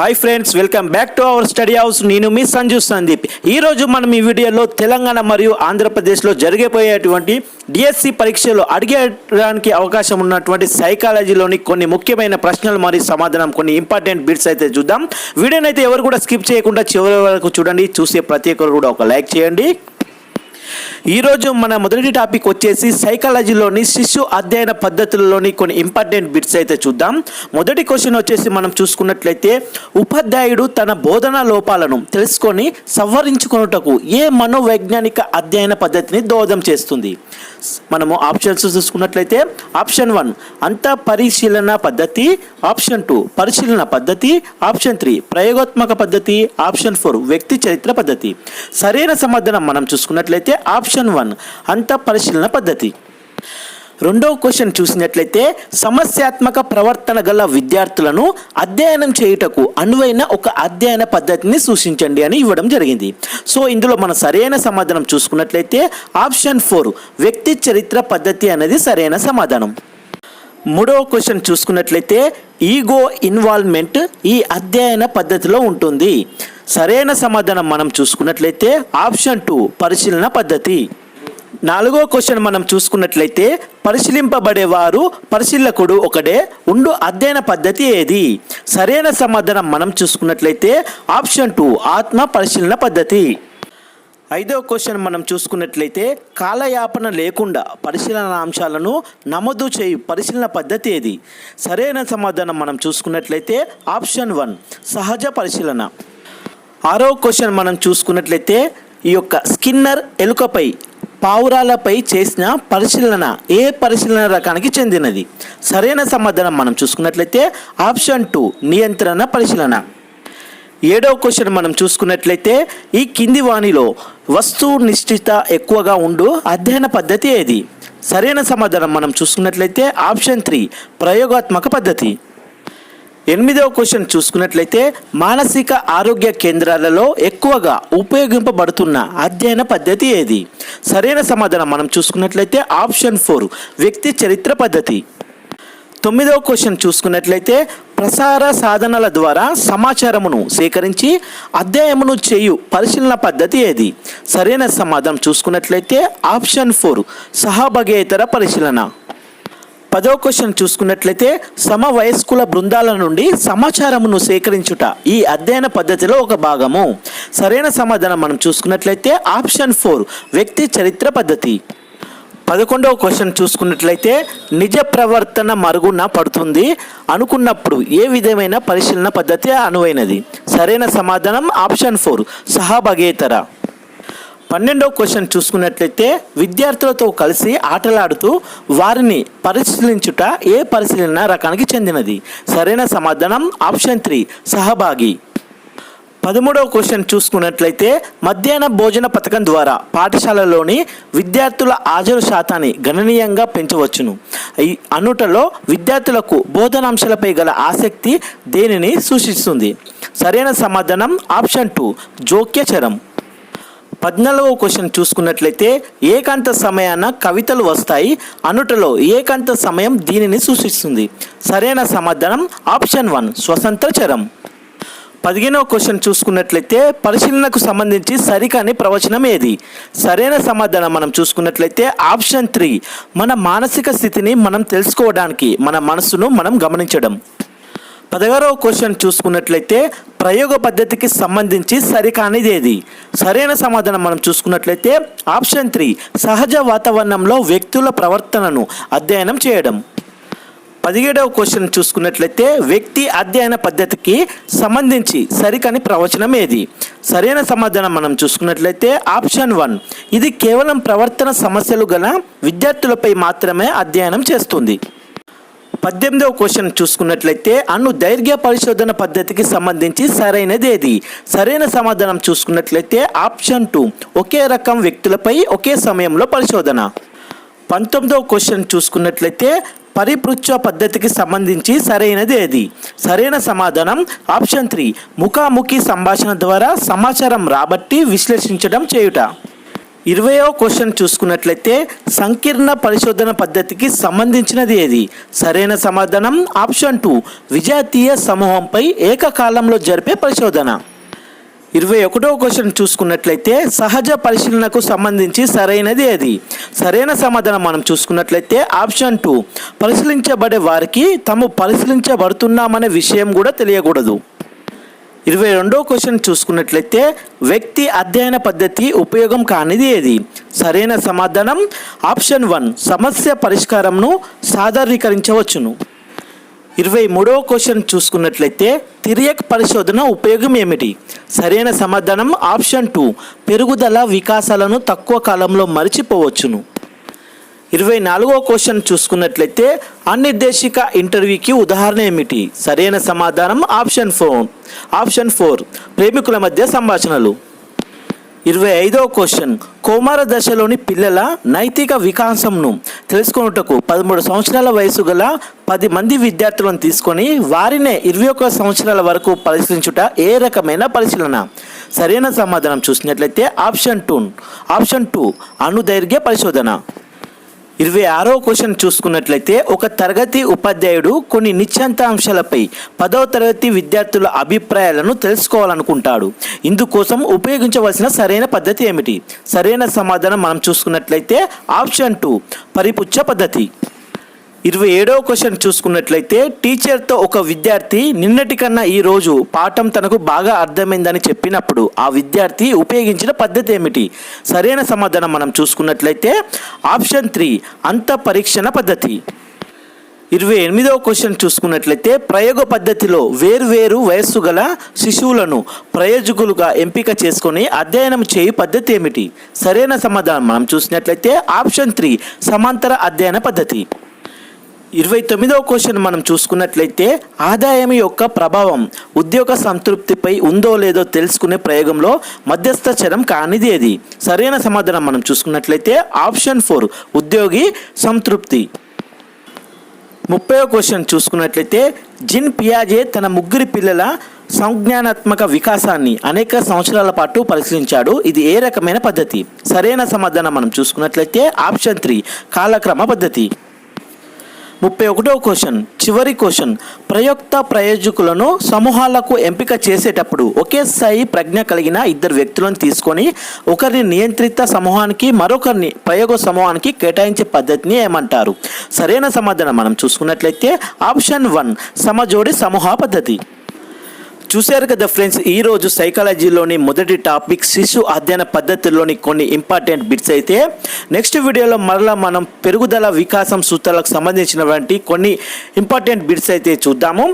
Hi friends welcome back to our study house నేను మీ సంజు సందీప్. ఈ రోజు మనం ఈ వీడియోలో తెలంగాణ మరియు ఆంధ్రప్రదేశ్లో జరిగిపోయేటువంటి డిఎస్సి పరీక్షలో అడిగేయడానికి అవకాశం ఉన్నటువంటి సైకాలజీలోని కొన్ని ముఖ్యమైన ప్రశ్నలు మరియు సమాధానం కొన్ని ఇంపార్టెంట్ బిట్స్ అయితే చూద్దాం. వీడియోనైతే ఎవరు కూడా స్కిప్ చేయకుండా చివరి వరకు చూడండి. చూసే ప్రతి ఒక్కరు కూడా ఒక లైక్ చేయండి. ఈరోజు మన మొదటి టాపిక్ వచ్చేసి సైకాలజీలోని శిశు అధ్యయన పద్ధతుల్లోని కొన్ని ఇంపార్టెంట్ బిట్స్ అయితే చూద్దాం. మొదటి క్వశ్చన్ వచ్చేసి మనం చూసుకున్నట్లయితే ఉపాధ్యాయుడు తన బోధనా లోపాలను తెలుసుకొని సవరించుకొనుటకు ఏ మనోవైజ్ఞానిక అధ్యయన పద్ధతిని దోహదం చేస్తుంది? మనము ఆప్షన్స్ చూసుకున్నట్లయితే ఆప్షన్ వన్ అంత పరిశీలన పద్ధతి ఆప్షన్ టూ పరిశీలన పద్ధతి ఆప్షన్ త్రీ ప్రయోగాత్మక పద్ధతి ఆప్షన్ ఫోర్ వ్యక్తి చరిత్ర పద్ధతి. సరైన సమాధానం మనం చూసుకున్నట్లయితే ఆప్షన్ వన్ అంత పరిశీలన పద్ధతి. రెండవ క్వశ్చన్ చూసినట్లయితే సమస్యాత్మక ప్రవర్తన గల విద్యార్థులను అధ్యయనం చేయుటకు అనువైన ఒక అధ్యయన పద్ధతిని సూచించండి అని ఇవ్వడం జరిగింది. సో ఇందులో మన సరైన సమాధానం చూసుకున్నట్లయితే ఆప్షన్ ఫోర్ వ్యక్తి చరిత్ర పద్ధతి అనేది సరైన సమాధానం. మూడవ క్వశ్చన్ చూసుకున్నట్లయితే ఈగో ఇన్వాల్వ్మెంట్ ఈ అధ్యయన పద్ధతిలో ఉంటుంది. సరైన సమాధానం మనం చూసుకున్నట్లయితే ఆప్షన్ టూ పరిశీలన పద్ధతి. నాలుగో క్వశ్చన్ మనం చూసుకున్నట్లయితే పరిశీలింపబడేవారు పరిశీలకుడు ఒకడే ఉండు అధ్యయన పద్ధతి ఏది? సరైన సమాధానం మనం చూసుకున్నట్లయితే ఆప్షన్ టూ ఆత్మ పరిశీలన పద్ధతి. ఐదో క్వశ్చన్ మనం చూసుకున్నట్లయితే కాలయాపన లేకుండా పరిశీలన అంశాలను నమోదు చేయు పరిశీలన పద్ధతి ఏది? సరైన సమాధానం మనం చూసుకున్నట్లయితే ఆప్షన్ వన్ సహజ పరిశీలన. ఆరో క్వశ్చన్ మనం చూసుకున్నట్లయితే ఈ యొక్క స్కిన్నర్ ఎలుకపై పావురాలపై చేసిన పరిశీలన ఏ పరిశీలన రకానికి చెందినది? సరైన సమాధానం మనం చూసుకున్నట్లయితే ఆప్షన్ టూ నియంత్రణ పరిశీలన. ఏడవ క్వశ్చన్ మనం చూసుకున్నట్లయితే ఈ కింది వాణిలో వస్తువు నిశ్చిత ఎక్కువగా ఉండు అధ్యయన పద్ధతి ఏది? సరైన సమాధానం మనం చూసుకున్నట్లయితే ఆప్షన్ త్రీ ప్రయోగాత్మక పద్ధతి. ఎనిమిదవ క్వశ్చన్ చూసుకున్నట్లయితే మానసిక ఆరోగ్య కేంద్రాలలో ఎక్కువగా ఉపయోగింపబడుతున్న అధ్యయన పద్ధతి ఏది? సరైన సమాధానం మనం చూసుకున్నట్లయితే ఆప్షన్ ఫోర్ వ్యక్తి చరిత్ర పద్ధతి. తొమ్మిదవ క్వశ్చన్ చూసుకున్నట్లయితే ప్రసార సాధనాల ద్వారా సమాచారమును సేకరించి అధ్యయమును చేయు పరిశీలన పద్ధతి ఏది? సరైన సమాధానం చూసుకున్నట్లయితే ఆప్షన్ ఫోర్ సహభాగేతర పరిశీలన. పదో క్వశ్చన్ చూసుకున్నట్లయితే సమవయస్కుల బృందాల నుండి సమాచారమును సేకరించుట ఈ అధ్యయన పద్ధతిలో ఒక భాగము. సరైన సమాధానం మనం చూసుకున్నట్లయితే ఆప్షన్ ఫోర్ వ్యక్తి చరిత్ర పద్ధతి. పదకొండవ క్వశ్చన్ చూసుకున్నట్లయితే నిజ ప్రవర్తన మరుగున పడుతుంది. అనుకున్నప్పుడు ఏ విధమైన పరిశీలన పద్ధతి అనువైనది. సరైన సమాధానం ఆప్షన్ ఫోర్ సహభాగేతర. పన్నెండవ క్వశ్చన్ చూసుకున్నట్లయితే విద్యార్థులతో కలిసి ఆటలాడుతూ వారిని పరిశీలించుట ఏ పరిశీలన రకానికి చెందినది. సరైన సమాధానం ఆప్షన్ త్రీ సహభాగి. పదమూడవ క్వశ్చన్ చూసుకున్నట్లయితే మధ్యాహ్న భోజన పథకం ద్వారా పాఠశాలలోని విద్యార్థుల హాజరు శాతాన్ని గణనీయంగా పెంచవచ్చును. ఈ అనుటలో విద్యార్థులకు బోధనాంశాలపై గల ఆసక్తి దేనిని సూచిస్తుంది? సరైన సమాధానం ఆప్షన్ టూ జోక్యచరం. పద్నాలుగవ క్వశ్చన్ చూసుకున్నట్లయితే ఏకాంత సమయాన కవితలు వస్తాయి. అనుటలో ఏకాంత సమయం దీనిని సూచిస్తుంది. సరైన సమాధానం ఆప్షన్ వన్ స్వతంత్ర చరం. పదిహేనవ క్వశ్చన్ చూసుకున్నట్లయితే పరిశీలనకు సంబంధించి సరికాని ప్రవచనం ఏది? సరైన సమాధానం మనం చూసుకున్నట్లయితే ఆప్షన్ త్రీ మన మానసిక స్థితిని మనం తెలుసుకోవడానికి మన మనసును మనం గమనించడం. పదహారవ క్వశ్చన్ చూసుకున్నట్లయితే ప్రయోగ పద్ధతికి సంబంధించి సరికానిది ఏది సరైన సమాధానం మనం చూసుకున్నట్లయితే ఆప్షన్ త్రీ సహజ వాతావరణంలో వ్యక్తుల ప్రవర్తనను అధ్యయనం చేయడం. పదిహేడవ క్వశ్చన్ చూసుకున్నట్లయితే వ్యక్తి అధ్యయన పద్ధతికి సంబంధించి సరికాని ప్రవచనం ఏది? సరైన సమాధానం మనం చూసుకున్నట్లయితే ఆప్షన్ వన్ ఇది కేవలం ప్రవర్తన సమస్యలు గల విద్యార్థులపై మాత్రమే అధ్యయనం చేస్తుంది. పద్దెనిమిదవ క్వశ్చన్ చూసుకున్నట్లయితే అణు దైర్ఘ్య పరిశోధన పద్ధతికి సంబంధించి సరైనది ఏది సరైన సమాధానం చూసుకున్నట్లయితే ఆప్షన్ టూ ఒకే రకం వ్యక్తులపై ఒకే సమయంలో పరిశోధన. పంతొమ్మిదవ క్వశ్చన్ చూసుకున్నట్లయితే పరిపృచ్ఛ పద్ధతికి సంబంధించి సరైనది ఏది సరైన సమాధానం ఆప్షన్ త్రీ ముఖాముఖి సంభాషణ ద్వారా సమాచారం రాబట్టి విశ్లేషించడం చేయుట. ఇరవయో క్వశ్చన్ చూసుకున్నట్లయితే సంకీర్ణ పరిశోధన పద్ధతికి సంబంధించినది ఏది? సరైన సమాధానం ఆప్షన్ టూ విజాతీయ సమూహంపై ఏకకాలంలో జరిపే పరిశోధన. ఇరవై ఒకటో క్వశ్చన్ చూసుకున్నట్లయితే సహజ పరిశీలనకు సంబంధించి సరైనది ఏది? సరైన సమాధానం మనం చూసుకున్నట్లయితే ఆప్షన్ టూ పరిశీలించబడే వారికి తాము పరిశీలించబడుతున్నామనే విషయం కూడా తెలియకూడదు. ఇరవై రెండో క్వశ్చన్ చూసుకున్నట్లయితే వ్యక్తి అధ్యయన పద్ధతి ఉపయోగం కానిది ఏది? సరైన సమాధానం ఆప్షన్ వన్ సమస్య పరిష్కారంను సాధారణీకరించవచ్చును. ఇరవై మూడవ క్వశ్చన్ చూసుకున్నట్లయితే తిరియక్ పరిశోధన ఉపయోగం ఏమిటి? సరైన సమాధానం ఆప్షన్ టూ పెరుగుదల వికాసాలను తక్కువ కాలంలో మరిచిపోవచ్చును. ఇరవై నాలుగో క్వశ్చన్ చూసుకున్నట్లయితే అనిర్దేశిక ఇంటర్వ్యూకి ఉదాహరణ ఏమిటి? సరైన సమాధానం ఆప్షన్ ఫోర్ ఆప్షన్ ఫోర్ ప్రేమికుల మధ్య సంభాషణలు. ఇరవై ఐదవ క్వశ్చన్ కౌమార దశలోని పిల్లల నైతిక వికాసంను తెలుసుకొనుటకు పదమూడు సంవత్సరాల వయసు గల పది మంది విద్యార్థులను తీసుకొని వారినే ఇరవై ఒక్క సంవత్సరాల వరకు పరిశీలించుట ఏ రకమైన పరిశీలన? సరైన సమాధానం చూసినట్లయితే ఆప్షన్ టూ. ఆప్షన్ టూ అణుదైర్ఘ్య పరిశోధన. ఇరవై ఆరో క్వశ్చన్ చూసుకున్నట్లయితే ఒక తరగతి ఉపాధ్యాయుడు కొన్ని నిశ్చంత అంశాలపై పదవ తరగతి విద్యార్థుల అభిప్రాయాలను తెలుసుకోవాలనుకుంటాడు. ఇందుకోసం ఉపయోగించవలసిన సరైన పద్ధతి ఏమిటి? సరైన సమాధానం మనం చూసుకున్నట్లయితే ఆప్షన్ టూ పరిపుచ్చ పద్ధతి. ఇరవై ఏడవ క్వశ్చన్ చూసుకున్నట్లయితే టీచర్తో ఒక విద్యార్థి నిన్నటి కన్నా ఈ రోజు పాఠం తనకు బాగా అర్థమైందని చెప్పినప్పుడు ఆ విద్యార్థి ఉపయోగించిన పద్ధతి ఏమిటి? సరైన సమాధానం మనం చూసుకున్నట్లయితే ఆప్షన్ త్రీ అంత పరీక్షణ పద్ధతి. ఇరవై ఎనిమిదవ క్వశ్చన్ చూసుకున్నట్లయితే ప్రయోగ పద్ధతిలో వేరువేరు వయస్సు గల శిశువులను ప్రయోజకులుగా ఎంపిక చేసుకొని అధ్యయనం చేయు పద్ధతి ఏమిటి? సరైన సమాధానం మనం చూసినట్లయితే ఆప్షన్ త్రీ సమాంతర అధ్యయన పద్ధతి. ఇరవై తొమ్మిదవ క్వశ్చన్ మనం చూసుకున్నట్లయితే ఆదాయం యొక్క ప్రభావం ఉద్యోగ సంతృప్తిపై ఉందో లేదో తెలుసుకునే ప్రయోగంలో మధ్యస్థ చరం కానిది ఏది? సరైన సమాధానం మనం చూసుకున్నట్లయితే ఆప్షన్ ఫోర్ ఉద్యోగి సంతృప్తి. ముప్పై క్వశ్చన్ చూసుకున్నట్లయితే జిన్ పియాజే తన ముగ్గురి పిల్లల సంజ్ఞానాత్మక వికాసాన్ని అనేక సంవత్సరాల పాటు పరిశీలించాడు. ఇది ఏ రకమైన పద్ధతి? సరైన సమాధానం మనం చూసుకున్నట్లయితే ఆప్షన్ త్రీ కాలక్రమ పద్ధతి. ముప్పై ఒకటో క్వశ్చన్. చివరి క్వశ్చన్. ప్రయోక్త ప్రయోజకులను సమూహాలకు ఎంపిక చేసేటప్పుడు ఒకే స్థాయి ప్రజ్ఞ కలిగిన ఇద్దరు వ్యక్తులను తీసుకొని ఒకరిని నియంత్రిత సమూహానికి మరొకరిని ప్రయోగ సమూహానికి కేటాయించే పద్ధతిని ఏమంటారు? సరైన సమాధానం మనం చూసుకున్నట్లయితే ఆప్షన్ వన్ సమజోడి సమూహ పద్ధతి. చూశారు కదా ఫ్రెండ్స్ ఈ రోజు సైకాలజీలోని మొదటి టాపిక్ శిశు అధ్యయన పద్ధతుల్లోని కొన్ని ఇంపార్టెంట్ బిట్స్ అయితే. నెక్స్ట్ వీడియోలో మరలా మనం పెరుగుదల వికాసం సూత్రాలకు సంబంధించినటువంటి కొన్ని ఇంపార్టెంట్ బిట్స్ అయితే చూద్దాము.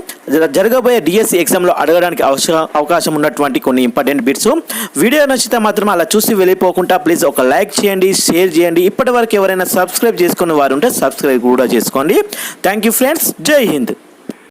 జరగబోయే డిఎస్సి ఎగ్జామ్లో అడగడానికి అవసరం అవకాశం ఉన్నటువంటి కొన్ని ఇంపార్టెంట్ బిట్స్. వీడియో నచ్చితే మాత్రం అలా చూసి వెళ్ళిపోకుండా ప్లీజ్ ఒక లైక్ చేయండి షేర్ చేయండి. ఇప్పటివరకు ఎవరైనా సబ్స్క్రైబ్ చేసుకున్న వారు ఉంటే సబ్స్క్రైబ్ కూడా చేసుకోండి. Thank you friends. Jai Hind.